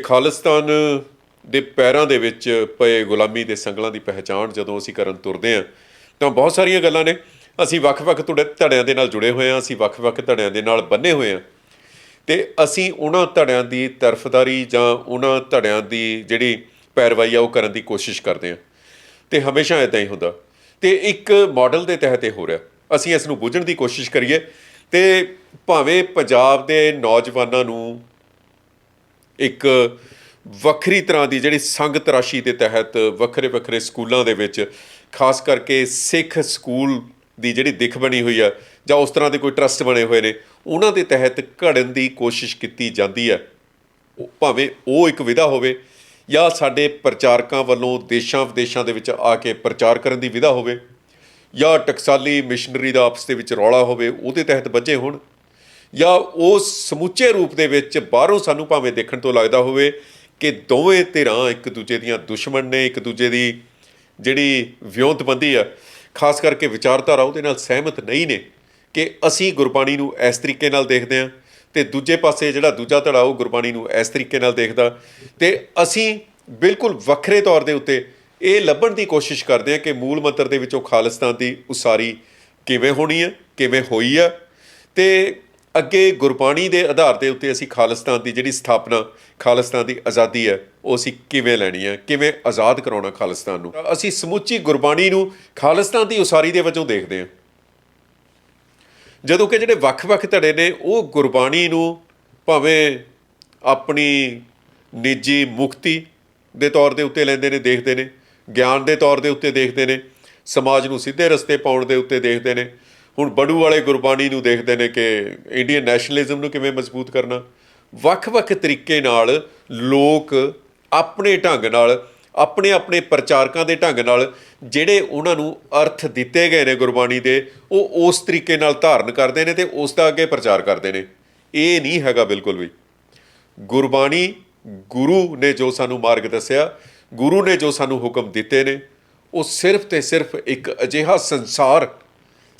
ਖਾਲਿਸਤਾਨ ਦੇ ਪੈਰਾਂ ਦੇ ਵਿੱਚ ਪਏ ਗੁਲਾਮੀ ਦੇ ਸੰਗਲਾਂ ਦੀ ਪਹਿਚਾਣ ਜਦੋਂ ਅਸੀਂ ਕਰਨ ਤੁਰਦੇ ਹਾਂ, ਤਾਂ ਬਹੁਤ ਸਾਰੀਆਂ ਗੱਲਾਂ ਨੇ। ਅਸੀਂ ਵੱਖ-ਵੱਖ ਧੜੇ ਧੜਿਆਂ ਦੇ ਨਾਲ ਜੁੜੇ ਹੋਏ ਹਾਂ, ਅਸੀਂ ਵੱਖ-ਵੱਖ ਧੜਿਆਂ ਦੇ ਨਾਲ ਬੰਨੇ ਹੋਏ ਹਾਂ। ਤੇ ਅਸੀਂ ਉਹਨਾਂ ਧੜਿਆਂ ਦੀ ਤਰਫਦਾਰੀ ਜਾਂ ਉਹਨਾਂ ਧੜਿਆਂ ਦੀ ਜਿਹੜੀ ਪੈਰਵਾਈ ਆ, ਉਹ ਕਰਨ ਦੀ ਕੋਸ਼ਿਸ਼ ਕਰਦੇ ਹਾਂ। ਤੇ ਹਮੇਸ਼ਾ ਇਦਾਂ ਹੀ ਹੁੰਦਾ। ਤੇ ਇੱਕ ਮਾਡਲ ਦੇ ਤਹਿਤ ਇਹ ਹੋ ਰਿਹਾ। ਅਸੀਂ ਇਸ ਨੂੰ ਬੁੱਝਣ ਦੀ ਕੋਸ਼ਿਸ਼ ਕਰੀਏ। ਤੇ ਭਾਵੇਂ ਪੰਜਾਬ ਦੇ ਨੌਜਵਾਨਾਂ ਨੂੰ ਇੱਕ ਵੱਖਰੀ ਤਰ੍ਹਾਂ ਦੀ ਜਿਹੜੀ ਸੰਗ ਤਰਾਸ਼ੀ ਦੇ ਤਹਿਤ ਵੱਖਰੇ ਵੱਖਰੇ ਸਕੂਲਾਂ ਦੇ ਵਿੱਚ, ਖਾਸ ਕਰਕੇ ਸਿੱਖ ਸਕੂਲ ਦੀ ਜਿਹੜੀ ਦਿੱਖ ਬਣੀ ਹੋਈ ਆ, ਜਾਂ ਉਸ ਤਰ੍ਹਾਂ ਦੇ ਕੋਈ ਟਰਸਟ ਬਣੇ ਹੋਏ ਨੇ, ਉਹਨਾਂ ਦੇ ਤਹਿਤ ਘੜਨ ਦੀ ਕੋਸ਼ਿਸ਼ ਕੀਤੀ ਜਾਂਦੀ ਹੈ ਭਾਵੇਂ ਉਹ ਇੱਕ ਵਿਧਾ ਹੋਵੇ, ਜਾਂ ਸਾਡੇ ਪ੍ਰਚਾਰਕਾਂ ਵੱਲੋਂ ਦੇਸ਼ਾਂ ਵਿਦੇਸ਼ਾਂ ਦੇ ਵਿੱਚ ਆ ਕੇ ਪ੍ਰਚਾਰ ਕਰਨ ਦੀ ਵਿਧਾ ਹੋਵੇ, ਜਾਂ ਟਕਸਾਲੀ ਮਿਸ਼ਨਰੀ ਦਾ ਆਪਸ ਦੇ ਵਿੱਚ ਰੌਲਾ ਹੋਵੇ, ਉਹਦੇ ਤਹਿਤ ਬੱਝੇ ਹੋਣ ਜਾਂ ਉਹ ਸਮੁੱਚੇ ਰੂਪ ਦੇ ਵਿੱਚ ਬਾਹਰੋਂ ਸਾਨੂੰ ਭਾਵੇਂ ਦੇਖਣ ਤੋਂ ਲੱਗਦਾ ਹੋਵੇ ਕਿ ਦੋਵੇਂ ਧਿਰਾਂ ਇੱਕ ਦੂਜੇ ਦੀਆਂ ਦੁਸ਼ਮਣ ਨੇ, ਇੱਕ ਦੂਜੇ ਦੀ ਜਿਹੜੀ ਵਿਉਂਤਬੰਦੀ ਆ, ਖਾਸ ਕਰਕੇ ਵਿਚਾਰਧਾਰਾ ਉਹਦੇ ਨਾਲ ਸਹਿਮਤ ਨਹੀਂ ਨੇ ਕਿ ਅਸੀਂ ਗੁਰਬਾਣੀ ਨੂੰ ਇਸ ਤਰੀਕੇ ਨਾਲ ਦੇਖਦੇ ਹਾਂ ਤੇ ਦੂਜੇ ਪਾਸੇ ਜਿਹੜਾ ਦੂਜਾ ਧੜਾ ਉਹ ਗੁਰਬਾਣੀ ਨੂੰ ਇਸ ਤਰੀਕੇ ਨਾਲ ਦੇਖਦਾ ਤੇ ਅਸੀਂ ਬਿਲਕੁਲ ਵੱਖਰੇ ਤੌਰ ਦੇ ਉੱਤੇ ਇਹ ਲੱਭਣ ਦੀ ਕੋਸ਼ਿਸ਼ ਕਰਦੇ ਹਾਂ ਕਿ ਮੂਲ ਮੰਤਰ ਦੇ ਵਿੱਚੋਂ ਖਾਲਿਸਤਾਨ ਦੀ ਉਸਾਰੀ ਕਿਵੇਂ ਹੋਣੀ ਹੈ ਕਿਵੇਂ ਹੋਈ ਆ ਤੇ ਅੱਗੇ ਗੁਰਬਾਣੀ ਦੇ ਆਧਾਰ ਦੇ ਉੱਤੇ ਅਸੀਂ ਖਾਲਿਸਤਾਨ ਦੀ ਜਿਹੜੀ ਸਥਾਪਨਾ, ਖਾਲਿਸਤਾਨ ਦੀ ਆਜ਼ਾਦੀ ਹੈ, ਉਹ ਅਸੀਂ ਕਿਵੇਂ ਲੈਣੀ ਹੈ, ਕਿਵੇਂ ਆਜ਼ਾਦ ਕਰਾਉਣਾ ਖਾਲਿਸਤਾਨ ਨੂੰ? ਅਸੀਂ ਸਮੁੱਚੀ ਗੁਰਬਾਣੀ ਨੂੰ ਖਾਲਿਸਤਾਨ ਦੀ ਉਸਾਰੀ ਦੇ ਵਜੋਂ ਦੇਖਦੇ ਹਾਂ। ਜਦੋਂ ਕਿ ਜਿਹੜੇ ਵੱਖ-ਵੱਖ ਧੜੇ ਨੇ, ਉਹ ਗੁਰਬਾਣੀ ਨੂੰ ਭਾਵੇਂ ਆਪਣੀ ਨਿੱਜੀ ਮੁਕਤੀ ਦੇ ਤੌਰ ਦੇ ਉੱਤੇ ਲੈਂਦੇ ਨੇ, ਦੇਖਦੇ ਨੇ, ਗਿਆਨ ਦੇ ਤੌਰ ਦੇ ਉੱਤੇ ਦੇਖਦੇ ਨੇ, ਸਮਾਜ ਨੂੰ ਸਿੱਧੇ ਰਸਤੇ ਪਾਉਣ ਦੇ ਉੱਤੇ ਦੇਖਦੇ ਨੇ ਹੁਣ ਬੜੂ ਵਾਲੇ ਗੁਰਬਾਣੀ ਨੂੰ ਦੇਖਦੇ ਨੇ ਕਿ ਇੰਡੀਅਨ ਨੈਸ਼ਨਲਿਜ਼ਮ ਨੂੰ ਕਿਵੇਂ ਮਜ਼ਬੂਤ ਕਰਨਾ। ਵੱਖ-ਵੱਖ ਤਰੀਕੇ ਨਾਲ ਲੋਕ ਆਪਣੇ ਢੰਗ ਨਾਲ ਆਪਣੇ ਆਪਣੇ ਪ੍ਰਚਾਰਕਾਂ ਦੇ ਢੰਗ ਨਾਲ ਜਿਹੜੇ ਉਹਨਾਂ ਨੂੰ ਅਰਥ ਦਿੱਤੇ ਗਏ ਨੇ ਗੁਰਬਾਣੀ ਦੇ, ਉਹ ਉਸ ਤਰੀਕੇ ਨਾਲ ਧਾਰਨ ਕਰਦੇ ਨੇ ਤੇ ਉਸ ਦਾ ਅੱਗੇ ਪ੍ਰਚਾਰ ਕਰਦੇ ਨੇ। ਇਹ ਨਹੀਂ ਹੈਗਾ ਬਿਲਕੁਲ ਵੀ। ਗੁਰਬਾਣੀ ਗੁਰੂ ਨੇ ਜੋ ਸਾਨੂੰ ਮਾਰਗ ਦੱਸਿਆ, ਗੁਰੂ ਨੇ ਜੋ ਸਾਨੂੰ ਹੁਕਮ ਦਿੱਤੇ ਨੇ, ਉਹ ਸਿਰਫ ਤੇ ਸਿਰਫ ਇੱਕ ਅਜਿਹਾ ਸੰਸਾਰ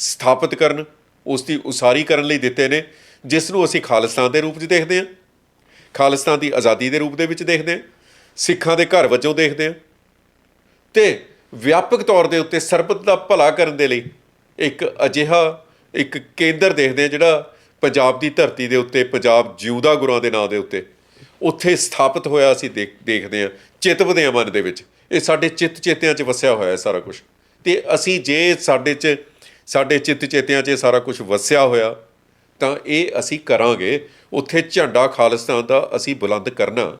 ਸਥਾਪਿਤ ਕਰਨ ਉਸ ਦੀ ਉਸਾਰੀ ਕਰਨ ਲਈ ਦਿੱਤੇ ਨੇ ਜਿਸ ਨੂੰ ਅਸੀਂ ਖਾਲਿਸਤਾਨ ਦੇ ਰੂਪ 'ਚ ਦੇਖਦੇ ਹਾਂ। ਖਾਲਿਸਤਾਨ ਦੀ ਆਜ਼ਾਦੀ ਦੇ ਰੂਪ ਦੇ ਵਿੱਚ ਦੇਖਦੇ ਹਾਂ, ਸਿੱਖਾਂ ਦੇ ਘਰ ਵਜੋਂ ਦੇਖਦੇ ਹਾਂ। ਤੇ ਵਿਆਪਕ ਤੌਰ ਦੇ ਉੱਤੇ ਸਰਬਤ ਦਾ ਭਲਾ ਕਰਨ ਦੇ ਲਈ ਇੱਕ ਅਜਿਹਾ, ਇੱਕ ਕੇਂਦਰ ਦੇਖਦੇ ਹਾਂ ਜਿਹੜਾ ਪੰਜਾਬ ਦੀ ਧਰਤੀ ਦੇ ਉੱਤੇ, ਪੰਜਾਬ ਜਿਉਂਦਾ ਗੁਰਾਂ ਦੇ ਨਾਂ ਦੇ ਉੱਤੇ, ਉੱਥੇ ਸਥਾਪਿਤ ਹੋਇਆ ਅਸੀਂ ਦੇਖ- ਦੇਖਦੇ ਹਾਂ ਚਿਤਵਦੇ ਹਾਂ ਮਨ ਦੇ ਵਿੱਚ। ਇਹ ਸਾਡੇ ਚਿੱਤ ਚੇਤਿਆਂ 'ਚ ਵਸਿਆ ਹੋਇਆ ਹੈ ਸਾਰਾ ਕੁਝ ਤੇ ਅਸੀਂ ਜੇ ਸਾਡੇ 'ਚ ਸਾਡੇ ਚਿੱਤ ਚੇਤਿਆਂ 'ਚ ਇਹ ਸਾਰਾ ਕੁਝ ਵਸਿਆ ਹੋਇਆ, ਤਾਂ ਇਹ ਅਸੀਂ ਕਰਾਂਗੇ। ਉੱਥੇ ਝੰਡਾ ਖਾਲਿਸਤਾਨ ਦਾ ਅਸੀਂ ਬੁਲੰਦ ਕਰਨਾ।